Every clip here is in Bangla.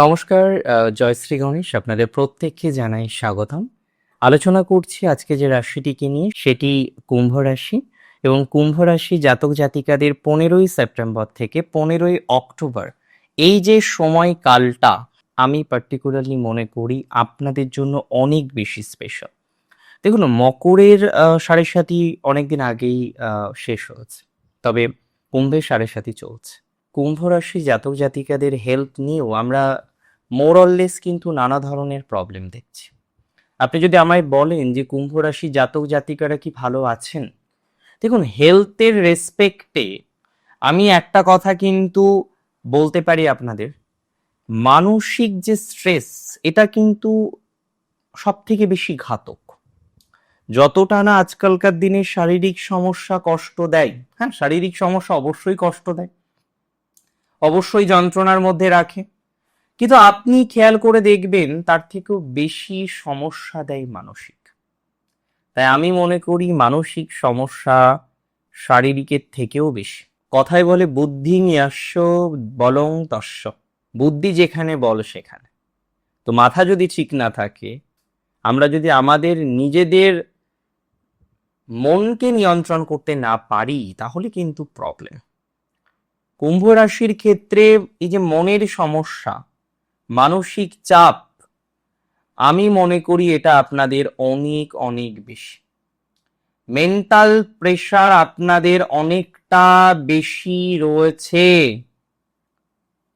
নমস্কার জয়শ্রী গণেশ, আপনাদের প্রত্যেককে জানাই স্বাগতম। আলোচনা করছি আজকে যে রাশিটিকে নিয়ে, সেটি কুম্ভ রাশি এবং কুম্ভ রাশি জাতক জাতিকাদের পনেরোই সেপ্টেম্বর থেকে পনেরোই অক্টোবর। এই যে সময়কালটা, আমি পার্টিকুলারলি মনে করি আপনাদের জন্য অনেক বেশি স্পেশাল দেখুন, মকরের সাড়ে সাথী অনেকদিন আগেই শেষ হয়েছে, তবে কুম্ভের সাড়ে সাথী চলছে। কুম্ভ রাশি জাতক জাতিকাদের হেলথ নিয়েও আমরা মোরললেস কিন্তু নানা ধরনের প্রবলেম দেখছি। আপনি যদি আমায় বলেন যে কুম্ভ রাশি জাতক জাতিকারা কি ভালো আছেন? দেখুন হেলথের রেসপেক্টে আমি একটা কথা কিন্তু বলতে পারি আপনাদের। মানসিক যে স্ট্রেস এটা কিন্তু সব থেকে বেশি ঘাতক। যতটা না আজকালকার দিনে শারীরিক সমস্যা কষ্ট দেয় হ্যাঁ শারীরিক সমস্যা অবশ্যই কষ্ট দেয়। অবশ্যই যন্ত্রণার মধ্যে রাখে। কিন্তু আপনি খেয়াল করে দেখবেন তার থেকেও বেশি সমস্যা দেয় মানসিক। তাই আমি মনে করি মানসিক সমস্যা শারীরিকের থেকেও বেশি। কথায় বলে বুদ্ধি নিয়াস্য বলং তস্য। বুদ্ধি যেখানে বল সেখানে। তো মাথা যদি ঠিক না থাকে, আমরা যদি আমাদের নিজেদের মনকে নিয়ন্ত্রণ করতে না পারি, তাহলে কিন্তু প্রবলেম কুম্ভ রাশির ক্ষেত্রে এই যে মনের সমস্যা মানসিক চাপ। আমি মনে করি এটা আপনাদের অনেক অনেক বেশি। মেন্টাল প্রেশার আপনাদের অনেকটা বেশি রয়েছে।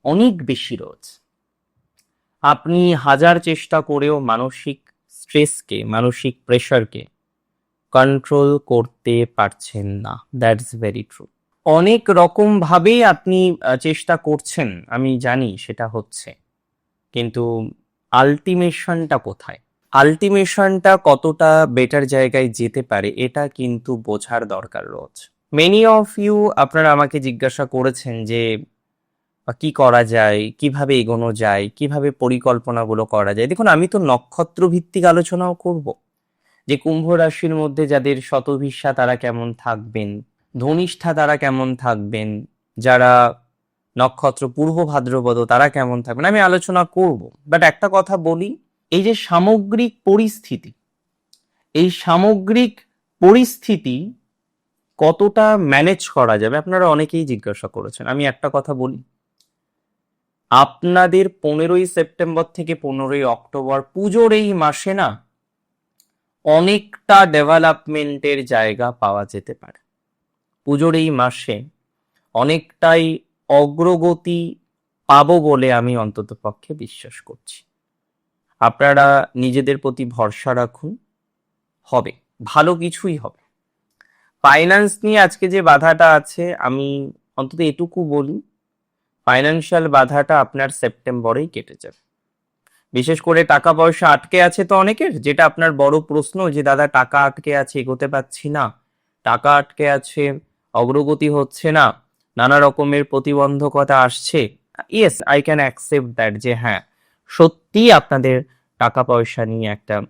অনেক বেশি রয়েছে। আপনি হাজার চেষ্টা করেও মানসিক স্ট্রেসকে মানসিক প্রেশারকে কন্ট্রোল করতে পারছেন না। দ্যাটস ভেরি ট্রু অনেক রকম ভাবেই আপনি চেষ্টা করছেন, আমি জানি সেটা হচ্ছে। কিন্তু আলটিমেশনটা কোথায়? আলটিমেশনটা কতটা বেটার জায়গায় যেতে পারে এটা কিন্তু বোঝার দরকার রয়েছে মেনি অফ ইউ আপনারা আমাকে জিজ্ঞাসা করেছেন যে কি করা যায়? কীভাবে এগোনো যায়? কীভাবে পরিকল্পনাগুলো করা যায়? দেখুন, আমি তো নক্ষত্র ভিত্তিক আলোচনাও করব। যে কুম্ভ রাশির মধ্যে যাদের শতভিসা তারা কেমন থাকবেন? ধনিষ্ঠা তারা কেমন থাকবেন? যারা নক্ষত্র, পূর্ব ভাদ্রপদ, তারা কেমন থাকবেন? আমি আলোচনা করব। বাট একটা কথা বলি, এই যে সামগ্রিক পরিস্থিতি, এই সামগ্রিক পরিস্থিতি কতটা ম্যানেজ করা যাবে? আপনারা অনেকেই জিজ্ঞাসা করেছেন। আমি একটা কথা বলি, আপনাদের পনেরোই সেপ্টেম্বর থেকে পনেরোই অক্টোবর পুজোর এই মাসে না অনেকটা ডেভেলপমেন্টের জায়গা পাওয়া যেতে পারে। পুজোর এই মাসে অনেকটাই অগ্রগতি পাবো বলে আমি অন্তত পক্ষে বিশ্বাস করছি। আপনারা নিজেদের প্রতি ভরসা রাখুন। হবে, ভালো কিছুই হবে। ফাইন্যান্স নিয়ে আজকে যে বাধাটা আছে, আমি অন্তত এটুকু বলি ফাইন্যান্সিয়াল বাধাটা আপনার সেপ্টেম্বরেই কেটে যাবে। বিশেষ করে টাকা পয়সা আটকে আছে তো অনেকের, যেটা আপনার বড় প্রশ্ন যে, দাদা, টাকা আটকে আছে, এগোতে পারছি না। টাকা আটকে আছে, অগ্রগতি হচ্ছে না। নানা রকমের প্রতিবন্ধকতা আসছে। Yes I can accept that যে হ্যাঁ সত্যি আপনাদের টাকা পয়সা নিয়ে একটা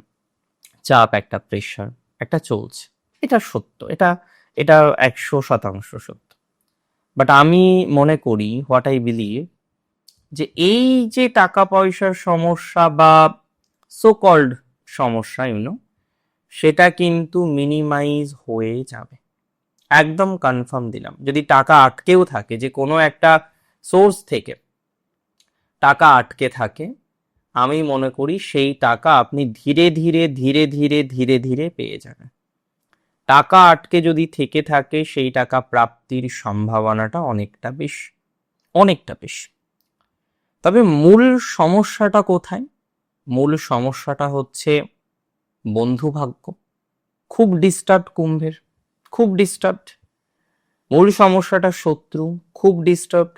চাপ, একটা প্রেশার একটা চলছে। এটা সত্য, এটা এটা একশো শতাংশ সত্য। বাট আমি মনে করি হোয়াট আই বিলিভ যে এই যে টাকা পয়সার সমস্যা বা সো কল্ড সমস্যা ইউনো সেটা কিন্তু মিনিমাইজ হয়ে যাবে। একদম কনফার্ম দিলাম। যদি টাকা আটকেও থাকে, যে কোনো একটা সোর্স থেকে টাকা আটকে থাকে, আমি মনে করি সেই টাকা আপনি ধীরে ধীরে ধীরে ধীরে ধীরে ধীরে পেয়ে যাবেন। টাকা আটকে যদি থেকে থাকে, সেই টাকা প্রাপ্তির সম্ভাবনাটা অনেকটা বেশি অনেকটা বেশি। তবে মূল সমস্যাটা কোথায়? মূল সমস্যাটা হচ্ছে বন্ধু ভাগ্য খুব ডিস্টার্ব কুম্ভের। খুব ডিস্টার্বড মূল সমস্যাটা শত্রু, খুব ডিস্টার্বড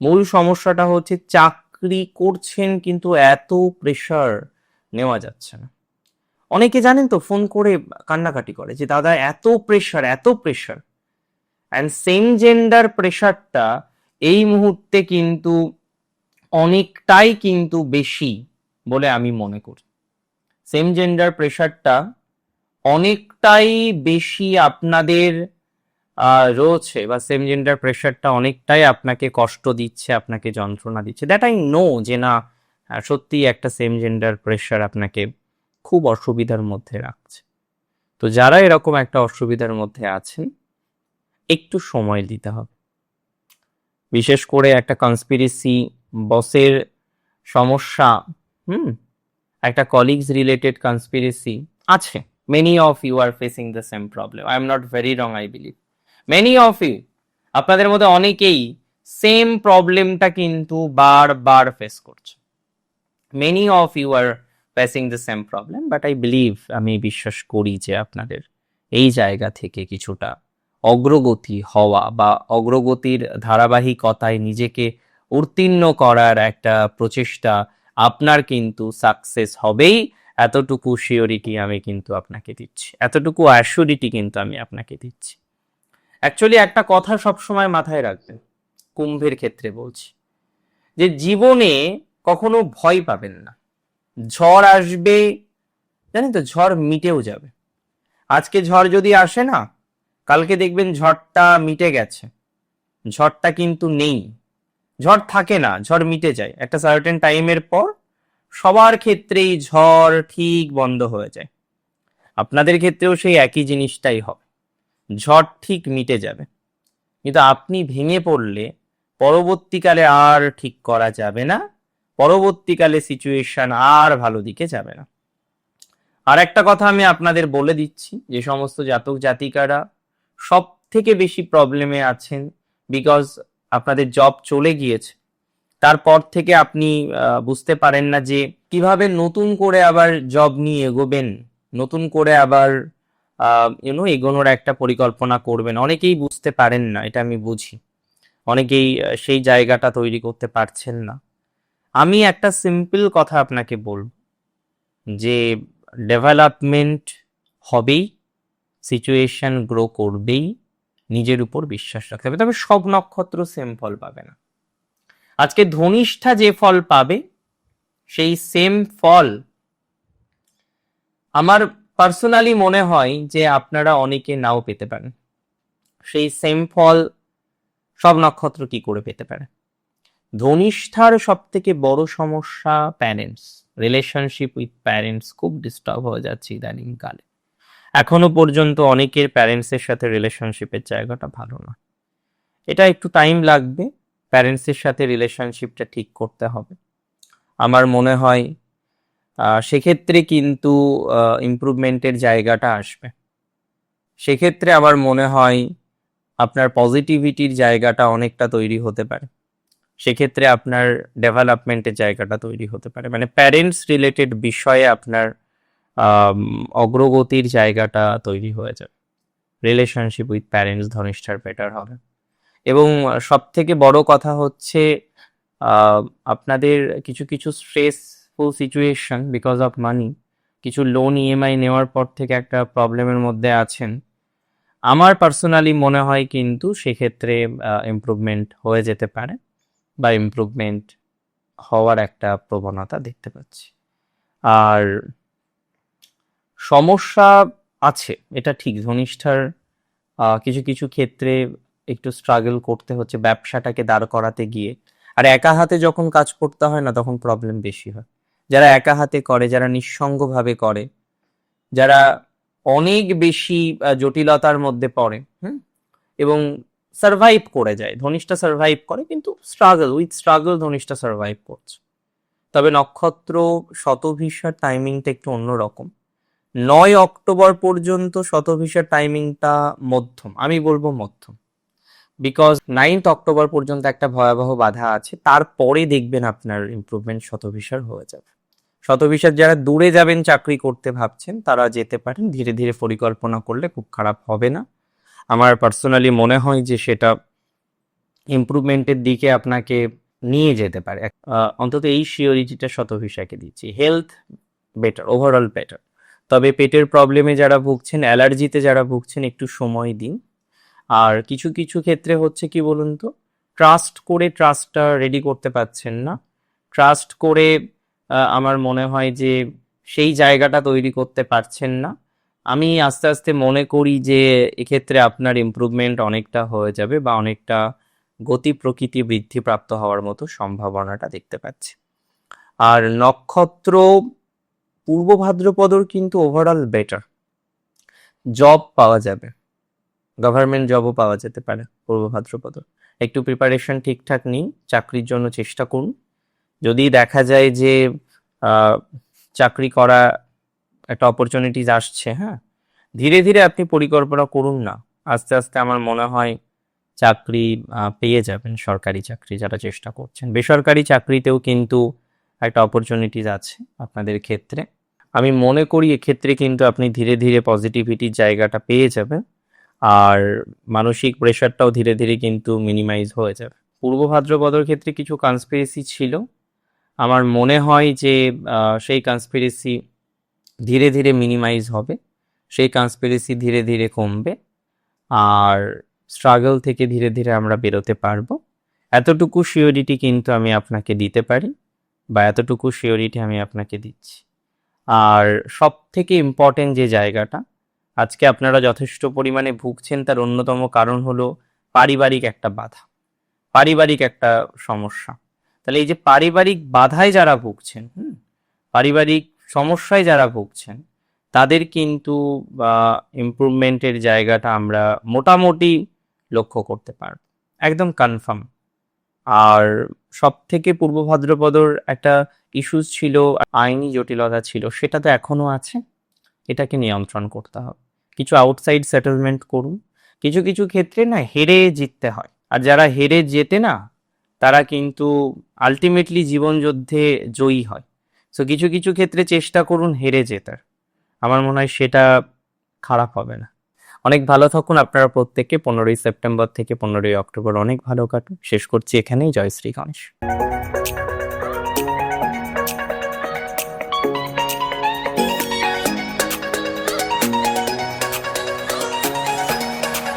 মূল সমস্যাটা হচ্ছে চাকরি করছেন কিন্তু এত প্রেশার নেওয়া যাচ্ছে না। অনেকে জানেন তো ফোন করে কান্নাকাটি করে যে, দাদা, এত প্রেশার এত প্রেশার অ্যান্ড সেম জেন্ডার প্রেশারটা এই মুহূর্তে কিন্তু অনেকটাই কিন্তু বেশি বলে আমি মনে করি। সেম জেন্ডার প্রেশারটা অনেকটাই বেশি আপনাদের রয়েছে বা সেম জেন্ডার প্রেশারটা অনেকটাই আপনাকে কষ্ট দিচ্ছে, আপনাকে যন্ত্রণা দিচ্ছে। দ্যাট আই নো যে না সত্যিই একটা সেম জেন্ডার প্রেশার আপনাকে খুব অসুবিধার মধ্যে রাখছে। তো যারা এরকম একটা অসুবিধার মধ্যে আছেন, একটু সময় দিতে হবে। বিশেষ করে একটা কনস্পিরেসি বসের সমস্যা, হুম, একটা কলিগস রিলেটেড কনস্পিরেসি আছে। Many of you are facing the same problem I am not very wrong I believe many of you আপনাদের মধ্যে অনেকেই সেম প্রবলেমটা কিন্তু বারবার ফেস করছে। Many of you are facing the same problem but I believe আমি বিশ্বাস করি যে আপনাদের এই জায়গা থেকে কিছুটা অগ্রগতি হওয়া বা অগ্রগতির ধারাবাহিকতায় নিজেকে উত্তীর্ণ করার একটা প্রচেষ্টা আপনার কিন্তু সাকসেস হবেই। এতটুকু শিওরিটি আমি কিন্তু আপনাকে দিচ্ছি। এতটুকু অ্যাসিউরিটি কিন্তু আমি আপনাকে দিচ্ছি। অ্যাকচুয়ালি একটা কথা সবসময় মাথায় রাখবেন, কুম্ভের ক্ষেত্রে বলছি, যে জীবনে কখনো ভয় পাবেন না। ঝড় আসবে, জানেন তো ঝড় মিটেও যাবে। আজকে ঝড় যদি আসে না, কালকে দেখবেন ঝড়টা মিটে গেছে। ঝড়টা কিন্তু নেই। ঝড় থাকে না, ঝড় মিটে যায়। একটা সার্টেন টাইমের পর সবার ক্ষেত্রেই ঝড় ঠিক বন্ধ হয়ে যায়। আপনাদের ক্ষেত্রেও সেই একই জিনিসটাই হবে। ঝড় ঠিক মিটে যাবে। কিন্তু আপনি ভেঙে পড়লে পরবর্তীকালে আর ঠিক করা যাবে না, পরবর্তীকালে সিচুয়েশন আর ভালো দিকে যাবে না। আর একটা কথা আমি আপনাদের বলে দিচ্ছি, যে সমস্ত জাতক জাতিকারা সব থেকে বেশি প্রবলেমে আছেন বিকজ আপনাদের জব চলে গিয়েছে। তারপর থেকে আপনি বুঝতে পারেন না যে কীভাবে নতুন করে আবার জব নিয়ে এগোবেন, নতুন করে আবার ইউনো এগোনোর একটা পরিকল্পনা করবেন। অনেকেই বুঝতে পারেন না, এটা আমি বুঝি। অনেকেই সেই জায়গাটা তৈরি করতে পারছেন না। আমি একটা সিম্পল কথা আপনাকে বলব, যে ডেভেলপমেন্ট হবেই সিচুয়েশন গ্রো করবেই, নিজের উপর বিশ্বাস রাখতে হবে। তবে সব নক্ষত্র সেম ফল পাবে না। আজকে ধনিষ্ঠা যে ফল পাবে, সেই সেম ফল আমার পার্সোনালি মনে হয় যে আপনারা অনেকে নাও পেতে পারেন। সেই সেম ফল সব নক্ষত্র কি করে পেতে পারে? ধনিষ্ঠার সব থেকে বড় সমস্যা প্যারেন্টস রিলেশনশিপ উইথ প্যারেন্টস খুব ডিস্টার্ব হয়ে যাচ্ছে ইদানিং কালে এখনও পর্যন্ত অনেকের প্যারেন্টসের সাথে রিলেশনশিপের জায়গাটা ভালো না। এটা একটু টাইম লাগবে। প্যারেন্টসের সাথে রিলেশনশিপটা ঠিক করতে হবে। আমার মনে হয় সেক্ষেত্রে কিন্তু ইমপ্রুভমেন্টের জায়গাটা আসবে। সেক্ষেত্রে আমার মনে হয়, আপনার পজিটিভিটির জায়গাটা অনেকটা তৈরি হতে পারে। সেক্ষেত্রে আপনার ডেভেলপমেন্টের জায়গাটা তৈরি হতে পারে। মানে প্যারেন্টস রিলেটেড বিষয়ে আপনার অগ্রগতির জায়গাটা তৈরি হয়ে যাবে। রিলেশনশিপ উইথ প্যারেন্টস ধনিষ্ঠার বেটার হবে। এবং সব থেকে বড় কথা হচ্ছে আপনাদের কিছু কিছু stressful situation because of money কিছু লোন ইএমআই নেওয়ার পর থেকে একটা প্রবলেমের মধ্যে আছেন। আমার পার্সোনালি মনে হয় কিন্তু সেক্ষেত্রে ইমপ্রুভমেন্ট হয়ে যেতে পারে বা ইমপ্রুভমেন্ট হওয়ার একটা প্রবণতা দেখতে পাচ্ছি। আর সমস্যা আছে, এটা ঠিক। ধনিষ্ঠার কিছু কিছু ক্ষেত্রে একটু স্ট্রাগল করতে হচ্ছে, ব্যবসাটাকে দাঁড় করাতে গিয়ে। আর একা হাতে যখন কাজ করতে হয় না, তখন প্রবলেম বেশি হয়। যারা একা হাতে করে, যারা নিঃসঙ্গভাবে করে, যারা অনেক বেশি জটিলতার মধ্যে পড়ে, হুম? এবং সার্ভাইভ করে যায়। ধনিষ্ঠা সার্ভাইভ করে, কিন্তু struggle with struggle Dhanishtha survive করছে। তবে নক্ষত্র শতভিসার টাইমিংটা একটু অন্যরকম। নয় অক্টোবর পর্যন্ত শতভিসার টাইমিংটা মধ্যম। আমি বলব মধ্যম। বিকজ নাইন্থ অক্টোবর পর্যন্ত একটা ভয়াবহ বাধা আছে, তারপরে দেখবেন আপনার ইমপ্রুভমেন্ট শতভিসার হয়ে যাবে। শতভিসার যারা দূরে যাবেন, চাকরি করতে ভাবছেন, তারা যেতে পারেন, ধীরে ধীরে পরিকল্পনা করলে খুব খারাপ হবে না। আমার পার্সোনালি মনে হয় যে সেটা ইমপ্রুভমেন্টের দিকে আপনাকে নিয়ে যেতে পারে। অন্তত এই শিওরিটিটা শতভিসাকে দিচ্ছি। হেলথ বেটার ওভারঅল বেটার তবে পেটের প্রবলেমে যারা ভুগছেন অ্যালার্জিতে যারা ভুগছেন, একটু সময় দিন। আর কিছু কিছু ক্ষেত্রে হচ্ছে কি বলুন তো ট্রাস্ট করে ট্রাস্টটা রেডি করতে পারছেন না। ট্রাস্ট করে আমার মনে হয় যে সেই জায়গাটা তৈরি করতে পারছেন না। আমি আস্তে আস্তে মনে করি যে এক্ষেত্রে আপনার ইমপ্রুভমেন্ট অনেকটা হয়ে যাবে বা অনেকটা গতি প্রকৃতি বৃদ্ধি প্রাপ্ত হওয়ার মতো সম্ভাবনাটা দেখতে পাচ্ছি। আর নক্ষত্র পূর্ব ভাদ্রপদর কিন্তু ওভারঅল বেটার জব পাওয়া যাবে। গভর্নমেন্ট জবও পাওয়া যেতে পারে, পূর্ব ভাদ্রপদর একটু প্রিপারেশন ঠিকঠাক নিন, চাকরির জন্য চেষ্টা করুন। যদি দেখা যায় যে চাকরি করা একটা অপরচুনিটিজ আসছে হ্যাঁ? ধীরে ধীরে আপনি পরিকল্পনা করুন না। আস্তে আস্তে আমার মনে হয় চাকরি পেয়ে যাবেন সরকারি চাকরি যারা চেষ্টা করছেন। বেসরকারি চাকরিতেও কিন্তু একটা অপরচুনিটিজ আছে আপনাদের ক্ষেত্রে। আমি মনে করি এক্ষেত্রে কিন্তু আপনি ধীরে ধীরে পজিটিভিটির জায়গাটা পেয়ে যাবেন। আর মানসিক প্রেশারটাও ধীরে ধীরে কিন্তু মিনিমাইজ হয়ে যাবে। পূর্ব ভাদ্রপদর ক্ষেত্রে কিছু কনস্পিরেসি ছিল। আমার মনে হয় যে সেই কনস্পিরেসি ধীরে ধীরে মিনিমাইজ হবে। সেই কনস্পিরেসি ধীরে ধীরে কমবে। আর স্ট্রাগল থেকে ধীরে ধীরে আমরা বেরোতে পারব। এতটুকু শিওরিটি কিন্তু আমি আপনাকে দিতে পারি বা এতটুকু শিওরিটি আমি আপনাকে দিচ্ছি। আর সব থেকে ইম্পর্টেন্ট যে জায়গাটা আজকে আপনারা যথেষ্ট পরিমাণে ভুগছেন, তার অন্যতম কারণ হলো পারিবারিক একটা বাধা, পারিবারিক একটা সমস্যা। তাহলে এই যে পারিবারিক বাধায় যারা ভুগছেন, হুম, পারিবারিক সমস্যায় যারা ভুগছেন, তাদের কিন্তু ইমপ্রুভমেন্টের জায়গাটা আমরা মোটামুটি লক্ষ্য করতে পারব একদম কনফার্ম আর সব থেকে পূর্ব ভাদ্রপদর একটা ইস্যুস ছিল, আইনি জটিলতা ছিল, সেটা তো এখনও আছে, এটাকে নিয়ন্ত্রণ করতে হবে। কিছু আউটসাইড সেটেলমেন্ট করুন। কিছু কিছু ক্ষেত্রে না হেরে জিততে হয়। আর যারা হেরে জেতে না, তারা কিন্তু আলটিমেটলি জীবন যুদ্ধে জয়ী হয়। সো কিছু কিছু ক্ষেত্রে চেষ্টা করুন হেরে জেতার। আমার মনে হয় সেটা খারাপ হবে না। অনেক ভালো থাকুন। আপনারা প্রত্যেকে পনেরোই সেপ্টেম্বর থেকে পনেরোই অক্টোবর অনেক ভালো কাটুন শেষ করছি এখানেই। জয় শ্রী গণেশ।